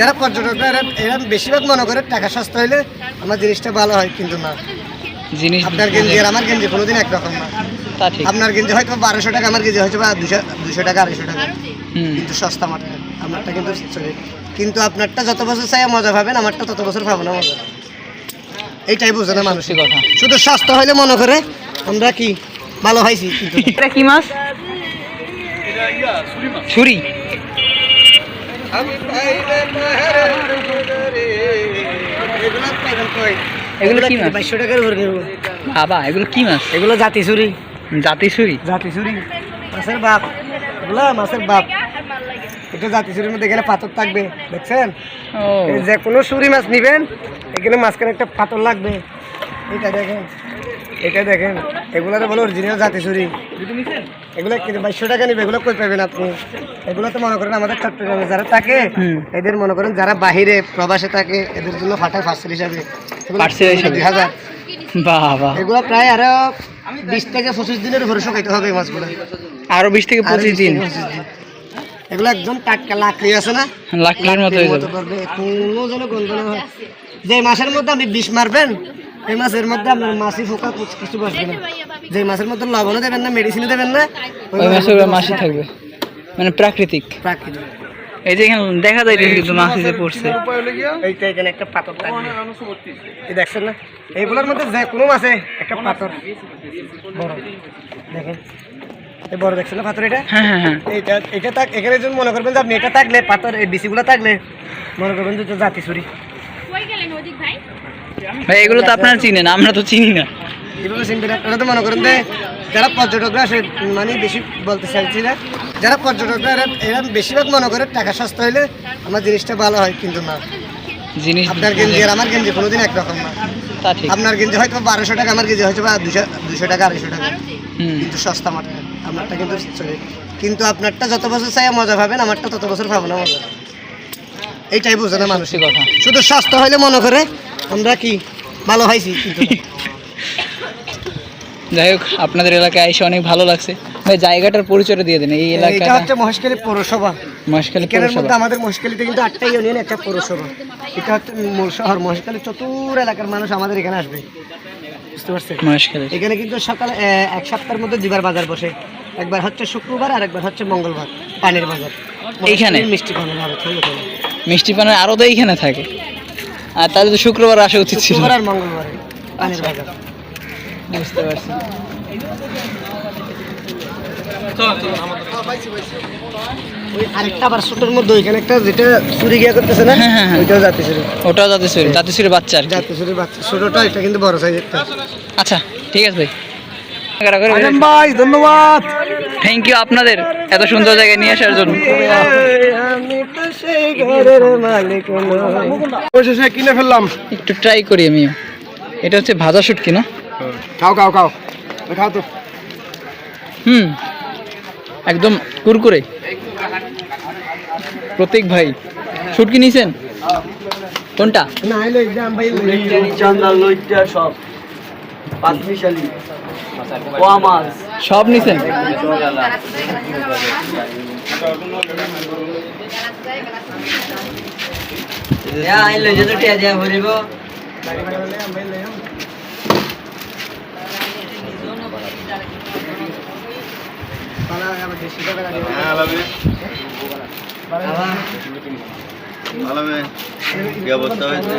যারা পর্যটকরা এরা এরা বেশিরভাগ মনে করে টাকা সস্তা হইলে আমার জিনিসটা ভালো হয় কিন্তু না। জিনিস আপনার গেঞ্জি আর আমার গেঞ্জি কোনোদিন একরকম না। তা ঠিক। আপনার গেঞ্জি হয়তো বারোশো টাকা আমার গেঞ্জি হয়তো বা দুশো দুশো টাকা আড়াইশো টাকা। হুম। কিন্তু সস্তা আমারটা আমারটা কিন্তু চলে। কিন্তু আপনারটা যত বছর চাই মজা পাবেন আমারটা তত বছর পাবো না মজা। এইটাই বোঝে না মানুষের কথা। শুধু সস্তা হইলে মনে করে আমরা কি ভালো হয়েছি। এটা কি মাছ। ছুরি? এগুলো কি মাছ? বাইশশো টাকার উপর কিনবো। বাবা এগুলো কি মাছ? এগুলো জাতি ছুরি জাতি ছুরি জাতি ছুরি মাছের বাপ। এগুলো মাছের বাপ। এটা জাতি ছুরির মধ্যে এখানে পাথর থাকবে দেখছেন? যে কোনো ছুরি মাছ নিবেন এখানে মাঝখানে একটা পাথর লাগবে। এটা দেখেন। এটা দেখেন। এগুলো তো বলো অরিজিনাল জাতি ছুরি এগুলো কিন্তু বাইশশো টাকা নিবে এগুলো কই পাবেন আপনি? এগুলো তো মনে করেন আমাদের চট্টগ্রামে যারা থাকে এদের মনে করেন যারা বাহিরে প্রবাসে থাকে এদের জন্য ফাটায় পার্সেল হিসাবে। এগুলো Parcel হিসাবে। দুই হাজার। বাবা। এগুলো প্রায় আরও বিশ থেকে পঁচিশ দিনের উপরে শুকাইতে হবে মাছগুলো। আরও বিশ থেকে পঁচিশ দিন। থেকে 25 দিন। এগুলো একদম টাটকা লাকড়ি আছে না? লাকড়ির মতো লাকড়ির যাবে। করবে কোনো যেন গন্ধ যে মাসের মধ্যে আপনি বিষ মারবেন এই মাছের মধ্যে আপনার মাছি ফোকা কিছু- কিছু বসবে না। যে মাছের মধ্যে লবণও দেবেন না মেডিসিনও দেবেন না ওই মাছের মাছি থাকবে। মানে প্রাকৃতিক। প্রাকৃতিক। এই যে এখানে দেখা যায় কিন্তু মাছ যে পড়ছে। এইটা এখানে একটা পাথর থাকবে এই দেখছেন না? এইগুলোর মধ্যে যে কোনো মাছে একটা পাথর। বড়। দেখেন। এই বড় দেখছেন না পাথর এটা? হ্যাঁ হ্যাঁ হ্যাঁ। এইটা এটা থাক এখানে যদি মনে করবেন যে আপনি এটা থাকলে পাথর এই বিচিগুলো থাকলে মনে করবেন যে জাতি ছুরি কই গেলেন ওদিক ভাই? ভাই এগুলো তো আপনারা চিনেন আমরা তো চিনি না। এভাবে চিনবেন আপনারা তো মনে করেন যে যারা পর্যটকরা আসে মানে বেশি বলতে চাইছি না যারা পর্যটকরা এরা এরা বেশিরভাগ মনে করে টাকা সস্তা হইলে আমার জিনিসটা ভালো হয় কিন্তু না। জিনিস আপনার গেঞ্জি আর আমার গেঞ্জি কোনোদিন একরকম না। তা ঠিক। আপনার গেঞ্জি হয়তো বারোশো টাকা আমার গেঞ্জি হয়তো বা দুশো দুশো টাকা আড়াইশো টাকা। কিন্তু সস্তা আমারটা আমারটা কিন্তু চলে। কিন্তু আপনারটা যত বছর চাই মজা পাবেন আমারটা তত বছর পাবো না মজা। এইটাই বোঝে না মানুষের কথা। শুধু সস্তা হইলে মনে করে আমরা কি ভালো হয়েছি? যাই হোক আপনাদের এলাকায় এসে অনেক ভালো লাগছে। ভাই জায়গাটার পরিচয় দিয়ে দেন এই এটা এলাকাটা হচ্ছে মহেশখালী পৌরসভা। মহেশখালী পৌরসভা। আমাদের মহেশখালীতে কিন্তু আটটা ইউনিয়ন একটা পৌরসভা। এটা হচ্ছে মূল শহর মহেশখালী চতুর এলাকার মানুষ আমাদের এখানে আসবে। বুঝতে পারছেন? মহেশখালী। এখানে কিন্তু সকালে এক সপ্তাহের মধ্যে দুবার বাজার বসে। একবার হচ্ছে শুক্রবার আর একবার হচ্ছে মঙ্গলবার পানির বাজার। এইখানে? মিষ্টি পানের মিষ্টি পানের আরও তো এইখানে থাকে। আর তাহলে তো শুক্রবার আসা উচিত ছিল। শুক্রবার আর মঙ্গলবারে। পানির বাজার। বুঝতে পারছি। আরেকটা আবার ছোটোর মধ্যে ওইখানে একটা যেটা চুরি গিয়া করতেছে না হ্যাঁ, হ্যাঁ, হ্যাঁ। ওইটাও জাতি চুরি ওটাও জাতি চুরি জাতি চুরি বাচ্চা আর জাতি চুরি বাচ্চা। ছোটোটা এটা কিন্তু বড় সাইজেরটা আচ্ছা ঠিক আছে ভাই। ভাই ধন্যবাদ। থ্যাংক ইউ আপনাদের এত সুন্দর জায়গায় নিয়ে আসার জন্য। আমি তো সেই ঘরের মালিক অবশেষে কিনে ফেললাম। একটু ট্রাই করি আমিও এটা হচ্ছে ভাজা শুটকি না? খাও খাও খাও। খাও তো। হুম। একদম কুরকুরে। প্রতীক ভাই। শুটকি নিছেন? কোনটা? না এলো এক্সাম ভাই সব। মাছ সব নিছেন? আইলে যেটা টিয়া ভালো কি অবস্থা হয়েছে?